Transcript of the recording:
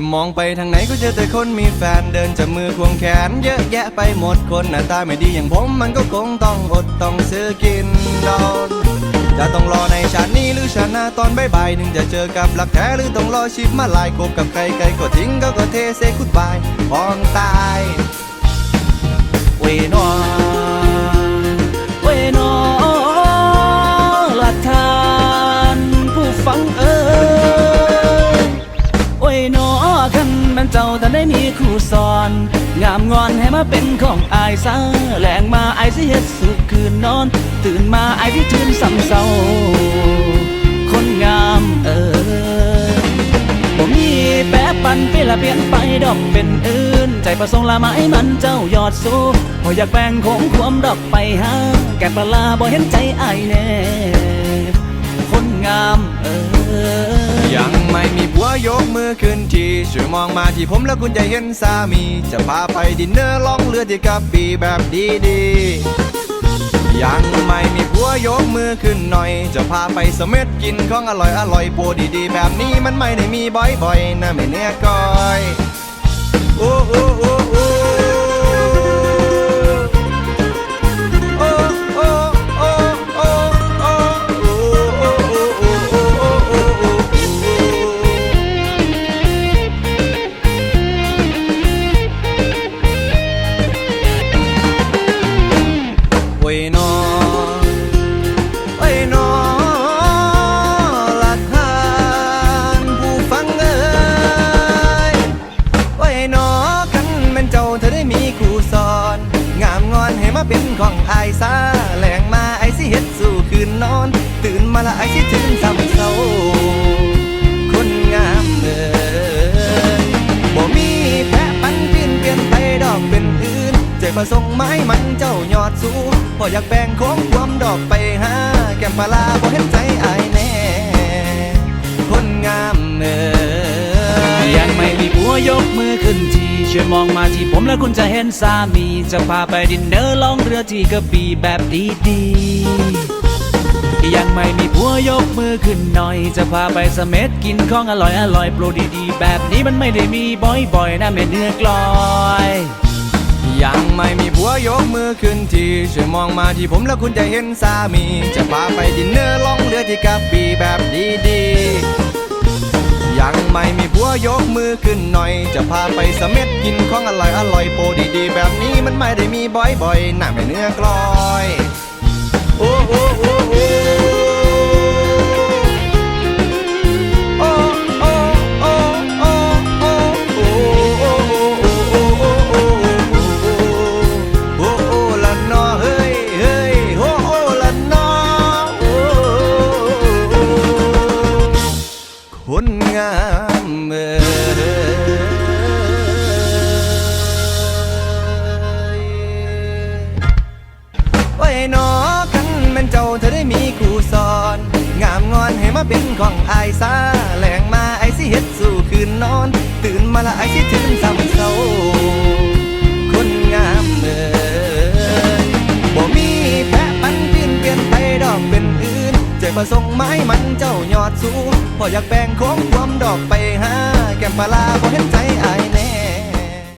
จะมองไปทางไหนก็เจอแต่คนมีแฟนเดินจับมือควงแขน เยอะแยะไปหมดคนหน้าตาไม่ดีอย่างผมมันก็คงต้องอดต้องซื้อกินดอนจะต้องรอในชาตินี้หรือชาติหน้าตอนบ่ายๆหนึ่งจะเจอกับรักแท้หรือต้องรอชีพมาลายคบกับใครใครก็ทิ้งก็ก็เทเซคุดบายพองตายเวน แมันเจ้าแต่ได้มีครูสอน งามงอนให้มาเป็นของอายซะแหลงมาอายสิเฮ็ดสุขคืนนอน ตื่นมาอายที่ทื่นซ้ำเศร้าคนงามเอ่ยผมมีแปะปันเปละเปลี่ยนไปดอกเป็นอื่น ใจประสงค์ละไม้มันเจ้ายอดสู้พออยากแบ่งของความดอกไปหาแกะปลาลาบ่เห็นใจอายแน่คนงามเออยังไม่มี อขึ้นทีช่วยมองมาที่ผมแล้วคุณจะเห็นสามี จะพาไปดินเนอร์ล่องเรือที่กระปีแบบดีๆ ยังไม่มีผัวยกมือขึ้นหน่อย จะพาไปเสม็ดกินของอร่อยอร่อยโปรดีๆ แบบนี้มันไม่ได้มีบ่อยๆนะไม่เนื้อก้อยโอ้โอ้โอ้ นอโอ้ยนอหละทานผู้ฟังเอ้ยโอ้ยนอกันแมันเจ้าเธอได้มีครูสอน งามงอนให้มาเป็นของอายซาแหลงมาไอายสิเฮ็ดสู่คืนนอน ตื่นมาละไอายสิถึงซ้ำเศร้าคนงามเอ้ยบ่มีแพะปันเปลี่ยนเปลี่ยนไปดอกเป็นอื่นใจประสงค์ไม้มันเจ้ายอดสูง พออยากแบ่งของความดอกไปหาแก้มปลาลาบ่เห็นใจอายแน่คนงามเอ้ยยังไม่มีผัวยกมือขึ้นทีช่วยมองมาที่ผมแล้วคุณจะเห็นสามี จะพาไปดินเนอร์ล่องเรือที่กระบี่แบบดีๆยังไม่มีผัวยกมือขึ้นหน่อย จะพาไปเสม็ดกินของอร่อยอร่อยโปรดีๆ แบบนี้มันไม่ได้มีบ่อยๆนะแม่เนื้อกลอย ยังไม่มีผัวยกมือขึ้นทีช่วยมองมาที่ผมแล้วคุณจะเห็นสามี จะพาไปดินเนอร์ล่องเรือที่กระบี่แบบดีๆ ยังไม่มีผัวยกมือขึ้นหน่อย จะพาไปสเม็ดกินของอร่อยอร่อยโปรดีๆ แบบนี้มันไม่ได้มีบ่อยๆหน้าไม่เนื้อกลอย โอ้โอ้โอ้ สอน งามงอนให้มาเป็นของอายซาแหลงมาไอสิเฮ็ดสู่คืนนอน ตื่นมาละไอสิถึงซ้ำเศร้าคนงามเอ่ยบ่มีแพะปันปีนเปลี่ยนไปดอกเป็นอื่นใจประสงค์ไม้มันเจ้ายอดสูงพออยากแบ่งของความดอกไปหาแก้มปลาลาบ่เห็นใจอาย